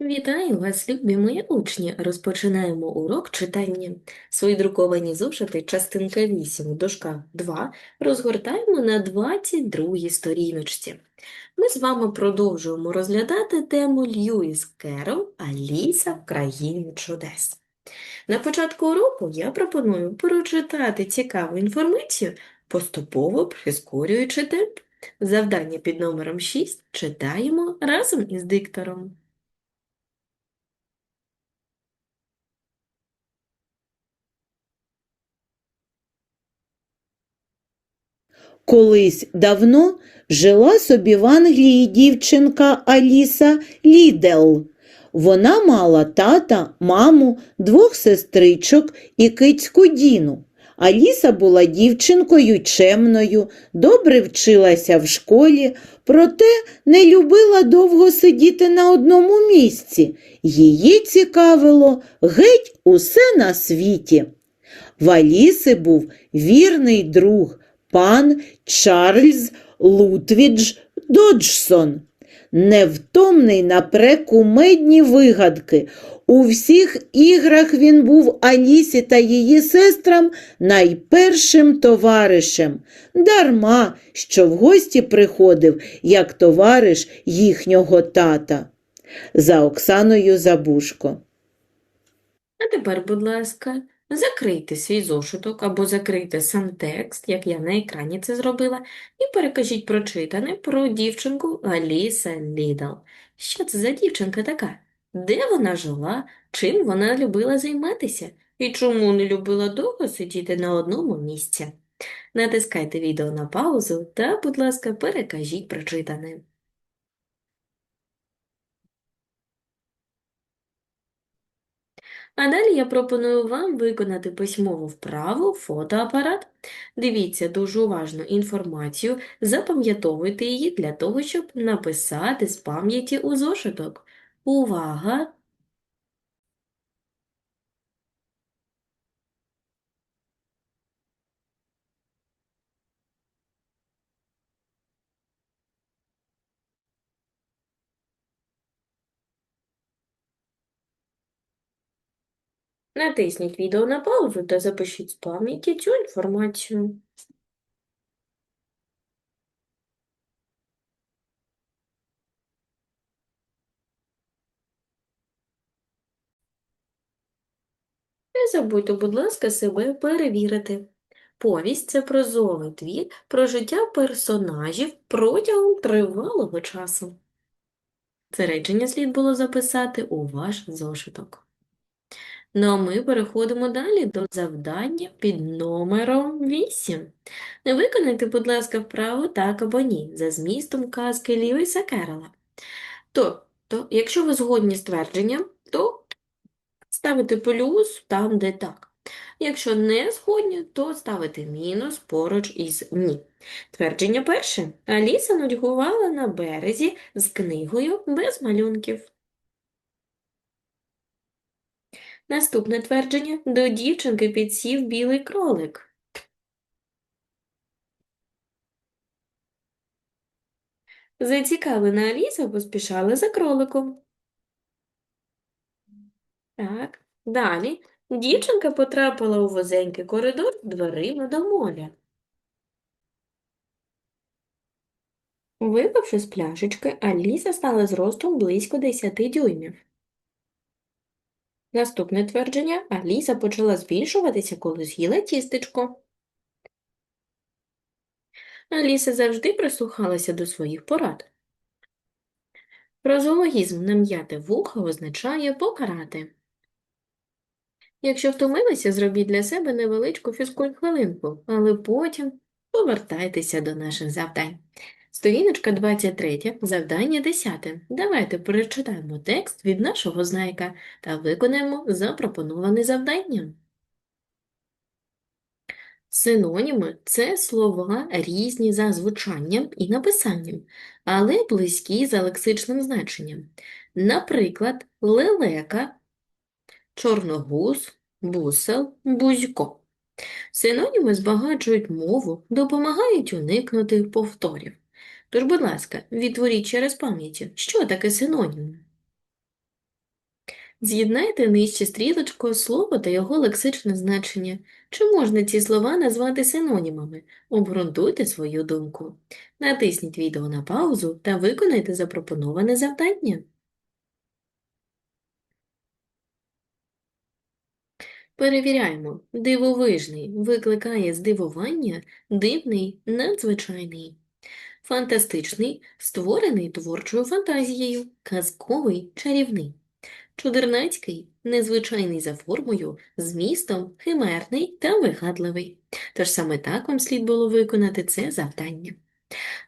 Вітаю вас, любі мої учні! Розпочинаємо урок читання. Свої друковані зошити, частинка 8 в дужках 2, розгортаємо на 22 сторіночці. Ми з вами продовжуємо розглядати тему Льюіс Керол «Аліса в країні чудес». На початку уроку я пропоную прочитати цікаву інформацію, поступово прискорюючи темп. Завдання під номером 6 читаємо разом із диктором. Колись давно жила собі в Англії дівчинка Аліса Лідел. Вона мала тата, маму, двох сестричок і кицьку Діну. Аліса була дівчинкою чемною, добре вчилася в школі, проте не любила довго сидіти на одному місці. Її цікавило геть усе на світі. В Аліси був вірний друг, пан Чарльз Лутвідж Доджсон. Невтомний на прекумедні вигадки. У всіх іграх він був Алісі та її сестрам найпершим товаришем. Дарма, що в гості приходив як товариш їхнього тата. За Оксаною Забушко. А тепер, будь ласка, закрийте свій зошиток або закрийте сам текст, як я на екрані це зробила, і перекажіть прочитане про дівчинку Аліса Лідл. Що це за дівчинка така? Де вона жила? Чим вона любила займатися? І чому не любила довго сидіти на одному місці? Натискайте відео на паузу та, будь ласка, перекажіть прочитане. А далі я пропоную вам виконати письмову вправу фотоапарат. Дивіться дуже уважно інформацію, запам'ятовуйте її для того, щоб написати з пам'яті у зошиток. Увага! Натисніть відео на паузу та запишіть з пам'яті цю інформацію. Не забудьте, будь ласка, себе перевірити. Повість – це прозовий твір про життя персонажів протягом тривалого часу. Це речення слід було записати у ваш зошиток. Ну а ми переходимо далі до завдання під номером 8. Виконайте, будь ласка, вправу так або ні за змістом казки Льюіса Керрола. Тобто, якщо ви згодні з твердженням, то ставите плюс там, де так. Якщо не згодні, то ставите мінус поруч із ні. Твердження перше. Аліса нудьгувала на березі з книгою без малюнків. Наступне твердження. До дівчинки підсів білий кролик. Зацікавлена Аліса поспішала за кроликом. Так, далі. Дівчинка потрапила у вузенький коридор дверима до моля. Випивши з пляшечки, Аліса стала зростом близько 10 дюймів. Наступне твердження. Аліса почала збільшуватися, коли з'їла тістечко. Аліса завжди прислухалася до своїх порад. Фразологізм «нам'яти вуха» означає «покарати». Якщо втомилися, зробіть для себе невеличку фізкульт-хвилинку, але потім повертайтеся до наших завдань. Сторіночка 23, завдання 10. Давайте перечитаємо текст від нашого знайка та виконаємо запропоноване завдання. Синоніми – це слова різні за звучанням і написанням, але близькі за лексичним значенням. Наприклад, лелека, чорногуз, бусел, бузько. Синоніми збагачують мову, допомагають уникнути повторів. Тож, будь ласка, відтворіть через пам'яті, що таке синонім? З'єднайте нижче стрілочкою слово та його лексичне значення. Чи можна ці слова назвати синонімами? Обґрунтуйте свою думку. Натисніть відео на паузу та виконайте запропоноване завдання. Перевіряємо. Дивовижний викликає здивування, дивний – надзвичайний. Фантастичний – створений творчою фантазією, казковий – чарівний. Чудернацький – незвичайний за формою, змістом, химерний та вигадливий. Тож саме так вам слід було виконати це завдання.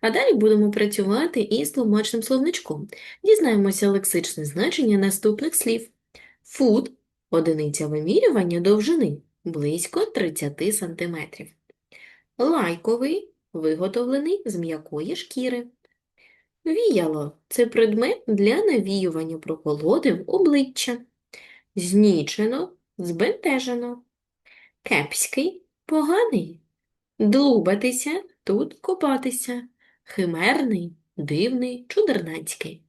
А далі будемо працювати із тлумачним словничком. Дізнаємося лексичне значення наступних слів. Фут – одиниця вимірювання довжини, близько 30 см. Лайковий – виготовлений з м'якої шкіри. Віяло – це предмет для навіювання прохолоди в обличчя. Знічено – збентежено. Кепський – поганий. Длубатися – тут копатися. Химерний, дивний, чудернацький.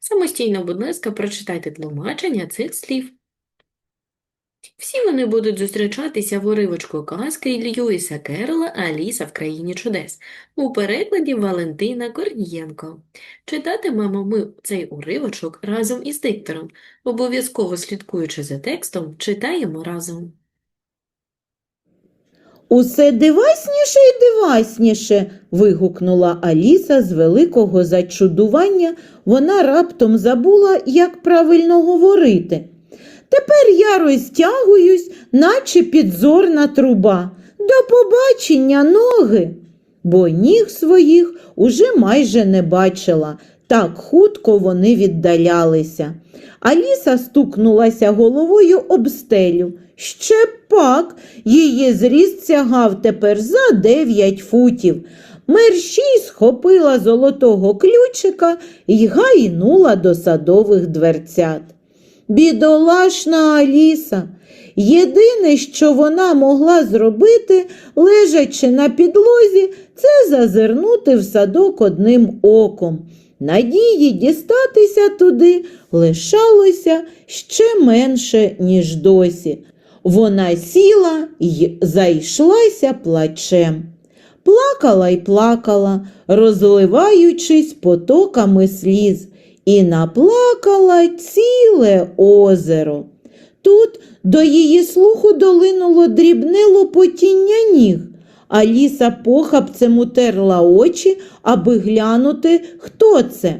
Самостійно, будь ласка, прочитайте тлумачення цих слів. Всі вони будуть зустрічатися в уривочку казки Льюіса Керрола «Аліса в країні чудес» у перекладі Валентина Корнієнко. Читатимемо ми цей уривочок разом із диктором. Обов'язково слідкуючи за текстом, читаємо разом. Усе дивасніше і дивасніше. вигукнула Аліса з великого зачудування. Вона раптом забула, як правильно говорити. Тепер я розтягуюсь, наче підзорна труба. До побачення, ноги. Бо ніг своїх уже майже не бачила. Так хутко вони віддалялися. Аліса стукнулася головою об стелю. Ще пак її зріст сягав тепер за дев'ять футів. Мерщій схопила золотого ключика й гайнула до садових дверцят. Бідолашна Аліса. Єдине, що вона могла зробити, лежачи на підлозі, це зазирнути в садок одним оком. Надії дістатися туди лишалося ще менше, ніж досі. Вона сіла й зайшлася плачем. Плакала й плакала, розливаючись потоками сліз, і наплакала ціле озеро. Тут до її слуху долинуло дрібне лопотіння ніг. Аліса похапцем утерла очі, аби глянути, хто це.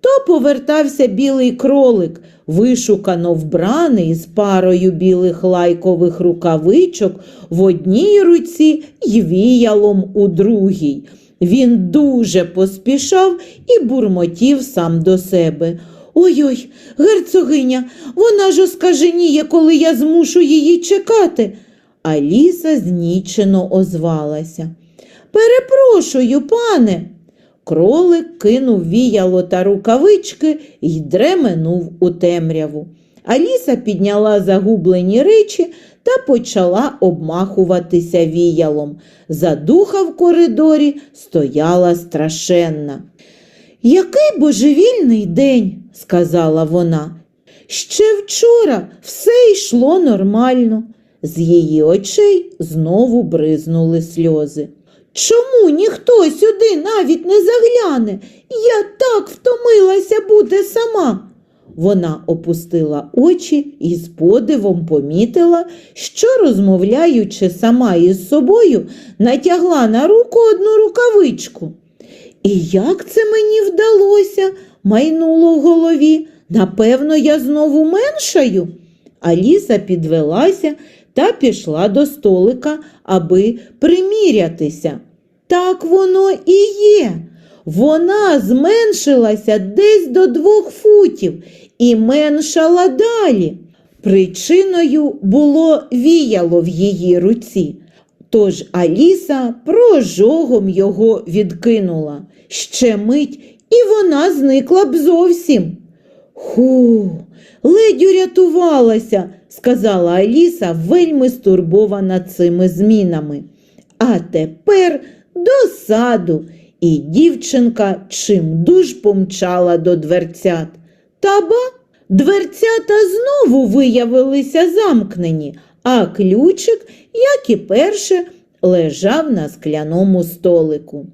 То повертався білий кролик, вишукано вбраний з парою білих лайкових рукавичок в одній руці й віялом у другій. Він дуже поспішав і бурмотів сам до себе. Ой-ой, герцогиня, вона ж оскаженіє, коли я змушу її чекати. Аліса знічено озвалася. Перепрошую, пане. Кролик кинув віяло та рукавички й дременув у темряву. Аліса підняла загублені речі та почала обмахуватися віялом. Задуха в коридорі стояла страшенна. Який божевільний день, сказала вона. Ще вчора все йшло нормально. З її очей знову бризнули сльози. Чому ніхто сюди навіть не загляне? Я так втомилася бути сама. Вона опустила очі і з подивом помітила, що, розмовляючи сама із собою, натягла на руку одну рукавичку. І як це мені вдалося? майнуло в голові. Напевно, я знову меншаю. Аліса підвелася та пішла до столика, аби примірятися. Так воно і є. Вона зменшилася десь до двох футів і меншала далі. Причиною було віяло в її руці. Тож Аліса прожогом його відкинула. Ще мить, і вона зникла б зовсім. Ху, ледь урятувалася, сказала Аліса, вельми стурбована цими змінами. А тепер до саду, і дівчинка чимдуж помчала до дверцят. Та ба, Дверцята знову виявилися замкнені, а ключик, як і перше, лежав на скляному столику.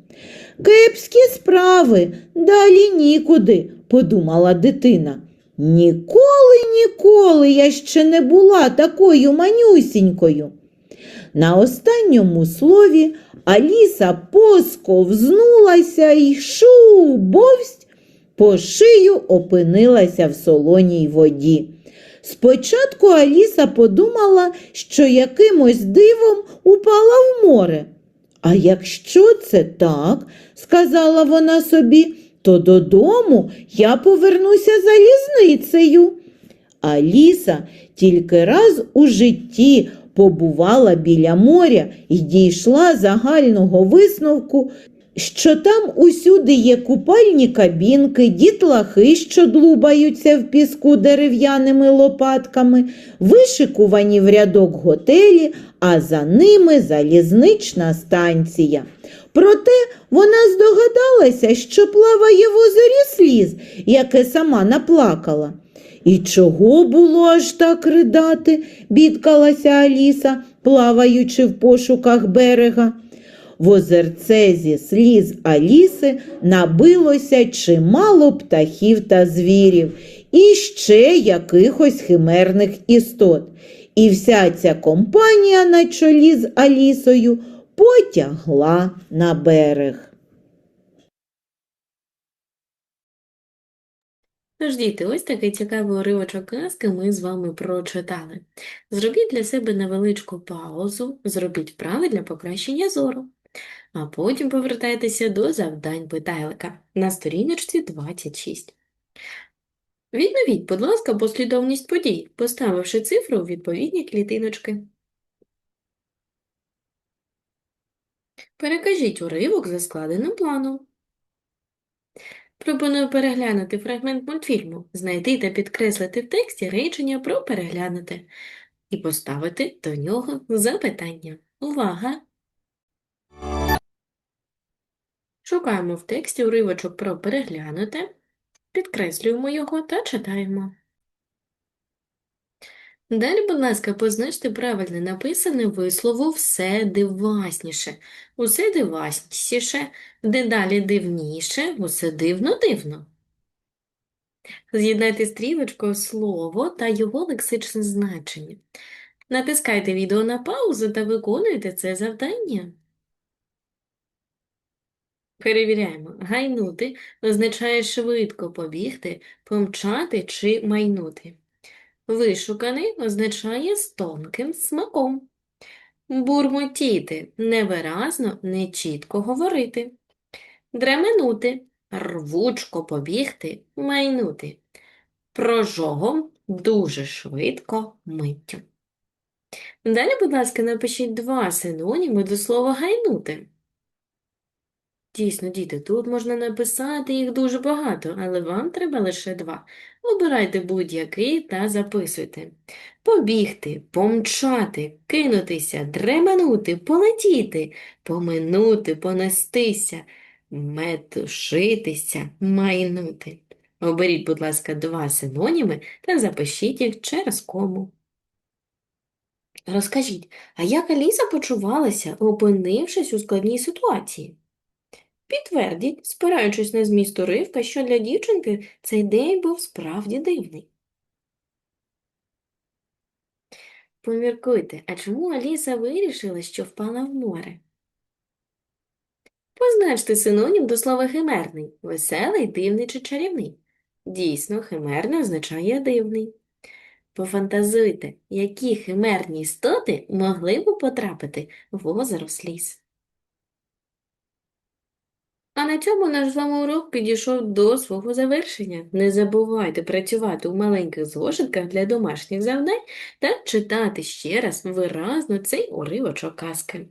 Кепські справи, далі нікуди, подумала дитина. Ніколи, ніколи я ще не була такою манюсінькою. На останньому слові Аліса посковзнулася і шу, бовсть, по шию опинилася в солоній воді. Спочатку Аліса подумала, що якимось дивом упала в море. А якщо це так, сказала вона собі, то додому я повернуся залізницею. Аліса тільки раз у житті побувала біля моря і дійшла загального висновку, що там усюди є купальні кабінки, дітлахи, що длубаються в піску дерев'яними лопатками, вишикувані в рядок готелі, а за ними залізнична станція. Проте вона здогадалася, що плаває в озері сліз, яке сама наплакала. І чого було аж так ридати, бідкалася Аліса, плаваючи в пошуках берега. В озерце зі сліз Аліси набилося чимало птахів та звірів, і ще якихось химерних істот. І вся ця компанія на чолі з Алісою потягла на берег. Тож, діти, ось такий цікавий уривочок казки ми з вами прочитали. Зробіть для себе невеличку паузу, зробіть вправи для покращення зору, а потім повертайтеся до завдань питайлика на сторіночці 26. Відновіть, будь ласка, послідовність подій, поставивши цифру у відповідні клітиночки. Перекажіть уривок за складеним планом. Пропоную переглянути фрагмент мультфільму, знайти та підкреслити в тексті речення про переглянути і поставити до нього запитання. Увага! Шукаємо в тексті уривочок про переглянути, підкреслюємо його та читаємо. Далі, будь ласка, позначте правильно написане вислову «все дивасніше», «усе дивасніше», «дедалі дивніше», «усе дивно-дивно». З'єднайте стрілочкою слово та його лексичне значення. Натискайте відео на паузу та виконуйте це завдання. Перевіряємо. Гайнути означає швидко побігти, помчати чи майнути. Вишуканий означає з тонким смаком. Бурмотіти невиразно, нечітко говорити. Дременути рвучко побігти, майнути. Прожогом дуже швидко миттю. Далі, будь ласка, напишіть два синоніми до слова гайнути. Дійсно, діти, тут можна написати їх дуже багато, але вам треба лише два. Обирайте будь-який та записуйте. Побігти, помчати, кинутися, дременути, полетіти, поминути, понестися, метушитися, майнути. Оберіть, будь ласка, два синоніми та запишіть їх через кому. Розкажіть, а як Аліса почувалася, опинившись у складній ситуації? Підтвердіть, спираючись на зміст уривка, що для дівчинки цей день був справді дивний. Поміркуйте, а чому Аліса вирішила, що впала в море? Позначте синонім до слова химерний – веселий, дивний чи чарівний. Дійсно, химерний означає дивний. Пофантазуйте, які химерні істоти могли б потрапити в озеро сліз. А на цьому наш з вами урок підійшов до свого завершення. Не забувайте працювати у маленьких зошитках для домашніх завдань та читати ще раз виразно цей уривочок казки.